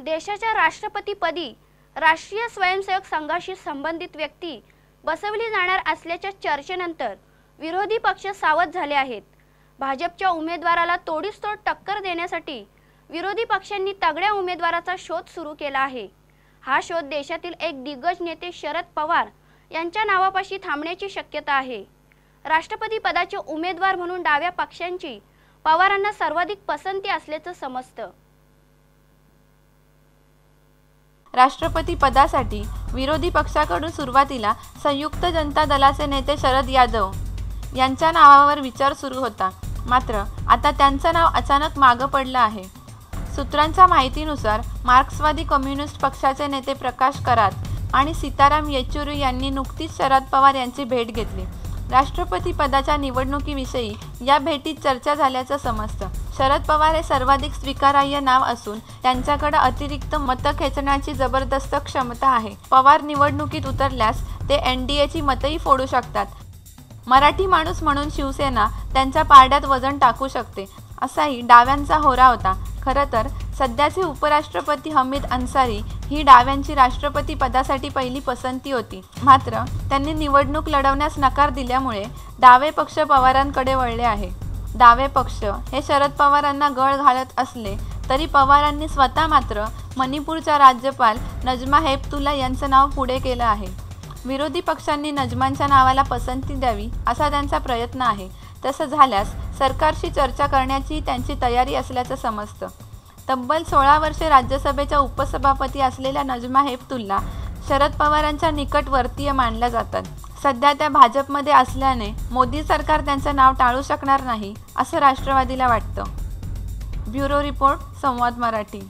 देशाच्या राष्ट्रपतीपदी राष्ट्रीय स्वयंसेवक संघाशी संबंधित व्यक्ती बसवली जाणार असल्याच्या चर्चेनंतर विरोधी पक्ष सावध झाले आहेत. भाजपच्या उमेदवाराला तोडीसतोड टक्कर देण्यासाठी विरोधी पक्षांनी तगड्या उमेदवाराचा शोध सुरू केला आहे. हा शोध देशातील एक दिग्गज नेते शरद पवार यांच्या नावापाशी थांबण्याची शक्यता आहे. राष्ट्रपती पदाचे उमेदवार म्हणून डाव्या पक्षांची पवारांना सर्वाधिक पसंती असल्याचं समजतं. राष्ट्रपती पदासाठी विरोधी पक्षाकडून सुरुवातीला संयुक्त जनता दलाचे नेते शरद यादव यांच्या नावावर विचार सुरू होता. मात्र आता त्यांचं नाव अचानक मागं पडलं आहे. सूत्रांच्या माहितीनुसार मार्क्सवादी कम्युनिस्ट पक्षाचे नेते प्रकाश करात आणि सीताराम येचुरी यांनी नुकतीच शरद पवार यांची भेट घेतली. राष्ट्रपती पदाच्या निवडणुकीविषयी या भेटीत चर्चा झाल्याचं समजतं. शरद पवार हे सर्वाधिक स्वीकारार्ह नाव असून त्यांच्याकडे अतिरिक्त मतं खेचण्याची जबरदस्त क्षमता आहे. पवार निवडणुकीत उतरल्यास ते एन डी एची मतही फोडू शकतात. मराठी माणूस म्हणून शिवसेना त्यांच्या पारड्यात वजन टाकू शकते असाही डाव्यांचा होरा होता. खरं तर सध्याचे उपराष्ट्रपती हमीद अन्सारी ही डाव्यांची राष्ट्रपती पदासाठी पहिली पसंती होती. मात्र त्यांनी निवडणूक लढवण्यास नकार दिल्यामुळे डावे पक्ष पवारांकडे वळले आहे. डावे पक्ष. हे शरद पवारांना गळ घालत असले तरी पवारांनी स्वतः मात्र मणिपूरचा राज्यपाल नजमा हेपतुल्ला यांचं नाव पुढे केलं आहे. विरोधी पक्षांनी नजमांच्या नावाला पसंती द्यावी असा त्यांचा प्रयत्न आहे. तसं झाल्यास सरकारशी चर्चा करण्याची त्यांची तयारी असल्याचं समजतं. तब्बल सोळा वर्षे राज्यसभेच्या उपसभापती असलेल्या नजमा हेपतुल्ला शरद पवारांच्या निकटवर्तीय मानल्या जातात. सध्या त्या भाजपमध्ये असल्याने मोदी सरकार त्यांचं नाव टाळू शकणार नाही असं राष्ट्रवादीला वाटतं. ब्युरो रिपोर्ट संवाद मराठी.